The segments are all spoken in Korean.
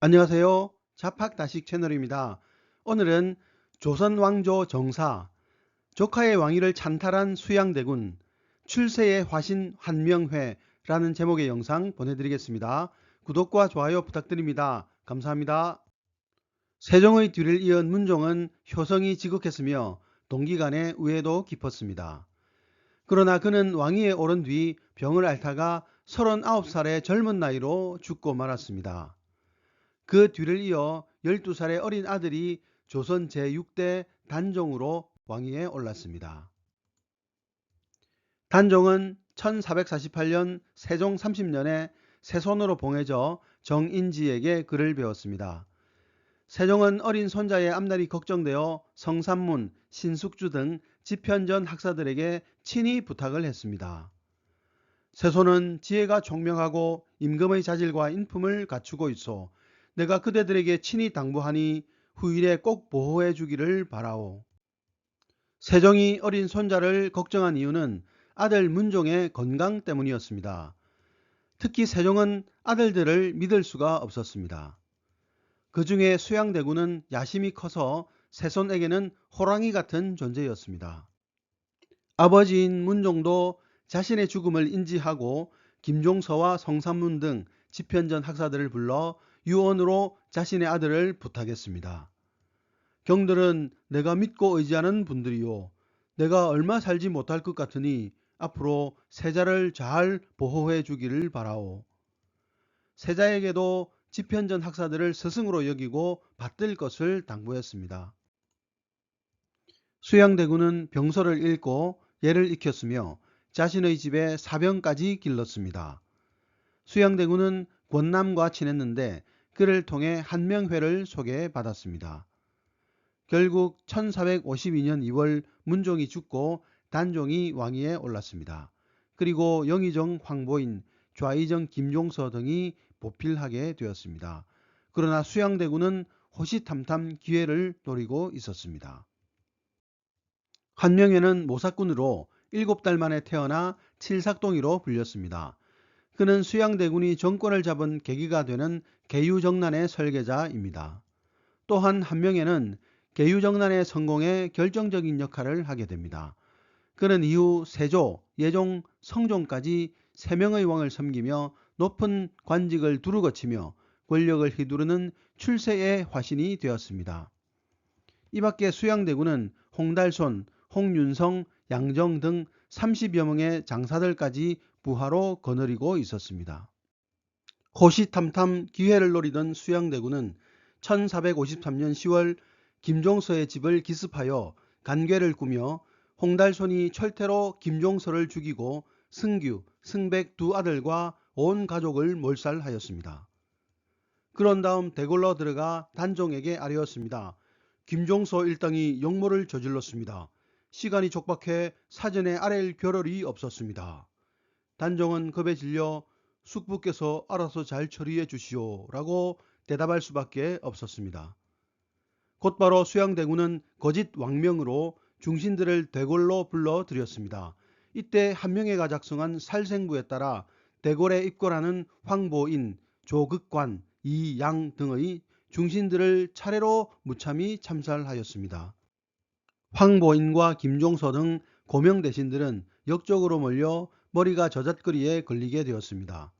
안녕하세요. 자팍다식 채널입니다. 오늘은 조선 왕조 정사, 조카의 왕위를 찬탈한 수양대군, 출세의 화신 환명회라는 제목의 영상 보내드리겠습니다. 구독과 좋아요 부탁드립니다. 감사합니다. 세종의 뒤를 이은 문종은 효성이 지극했으며 동기간에 우애도 깊었습니다. 그러나 그는 왕위에 오른 뒤 병을 앓다가 39살의 젊은 나이로 죽고 말았습니다. 그 뒤를 이어 12살의 어린 아들이 조선 제6대 단종으로 왕위에 올랐습니다. 단종은 1448년 세종 30년에 세손으로 봉해져 정인지에게 글을 배웠습니다. 세종은 어린 손자의 앞날이 걱정되어 성삼문, 신숙주 등 집현전 학사들에게 친히 부탁을 했습니다. 세손은 지혜가 총명하고 임금의 자질과 인품을 갖추고 있어 내가 그대들에게 친히 당부하니 후일에 꼭 보호해 주기를 바라오. 세종이 어린 손자를 걱정한 이유는 아들 문종의 건강 때문이었습니다. 특히 세종은 아들들을 믿을 수가 없었습니다. 그 중에 수양대군은 야심이 커서 세손에게는 호랑이 같은 존재였습니다. 아버지인 문종도 자신의 죽음을 인지하고 김종서와 성삼문 등 집현전 학사들을 불러 유언으로 자신의 아들을 부탁했습니다. 경들은 내가 믿고 의지하는 분들이요. 내가 얼마 살지 못할 것 같으니 앞으로 세자를 잘 보호해 주기를 바라오. 세자에게도 집현전 학사들을 스승으로 여기고 받들 것을 당부했습니다. 수양대군은 병서를 읽고 예를 익혔으며 자신의 집에 사병까지 길렀습니다. 수양대군은 권남과 친했는데 그를 통해 한명회를 소개받았습니다. 결국 1452년 2월 문종이 죽고 단종이 왕위에 올랐습니다. 그리고 영의정 황보인, 좌의정 김종서 등이 보필하게 되었습니다. 그러나 수양대군은 호시탐탐 기회를 노리고 있었습니다. 한명회는 모사꾼으로 7달 만에 태어나 칠삭동이로 불렸습니다. 그는 수양대군이 정권을 잡은 계기가 되는 개유정난의 설계자입니다. 또한 한명에는 개유정난의 성공에 결정적인 역할을 하게 됩니다. 그는 이후 세조, 예종, 성종까지 세 명의 왕을 섬기며 높은 관직을 두루 거치며 권력을 휘두르는 출세의 화신이 되었습니다. 이 밖에 수양대군은 홍달손, 홍윤성, 양정 등 30여 명의 장사들까지 부하로 거느리고 있었습니다. 호시탐탐 기회를 노리던 수양대군은 1453년 10월 김종서의 집을 기습하여 간괴를 꾸며 홍달손이 철퇴로 김종서를 죽이고 승규, 승백 두 아들과 온 가족을 몰살하였습니다. 그런 다음 대궐로 들어가 단종에게 아뢰었습니다. 김종서 일당이 역모를 저질렀습니다. 시간이 촉박해 사전에 아랠 겨를이 없었습니다. 단종은 겁에 질려 숙부께서 알아서 잘 처리해 주시오 라고 대답할 수밖에 없었습니다. 곧바로 수양대군은 거짓 왕명으로 중신들을 대궐로 불러들였습니다. 이때 한명회가 작성한 살생부에 따라 대궐에 입궐하는 황보인, 조극관, 이양 등의 중신들을 차례로 무참히 참살하였습니다. 황보인과 김종서 등 고명 대신들은 역적으로 몰려 머리가 저잣거리에 걸리게 되었습니다.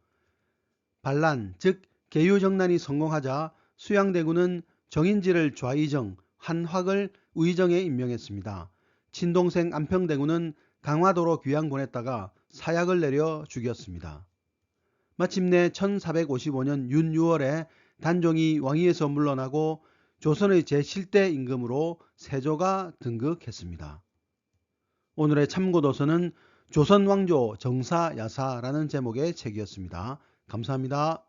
반란, 즉 개유정난이 성공하자 수양대군은 정인지를 좌의정, 한확을 의정에 임명했습니다. 친동생 안평대군은 강화도로 귀양 보냈다가 사약을 내려 죽였습니다. 마침내 1455년 윤 6월에 단종이 왕위에서 물러나고 조선의 제7대 임금으로 세조가 등극했습니다. 오늘의 참고도서는 조선왕조 정사야사라는 제목의 책이었습니다. 감사합니다.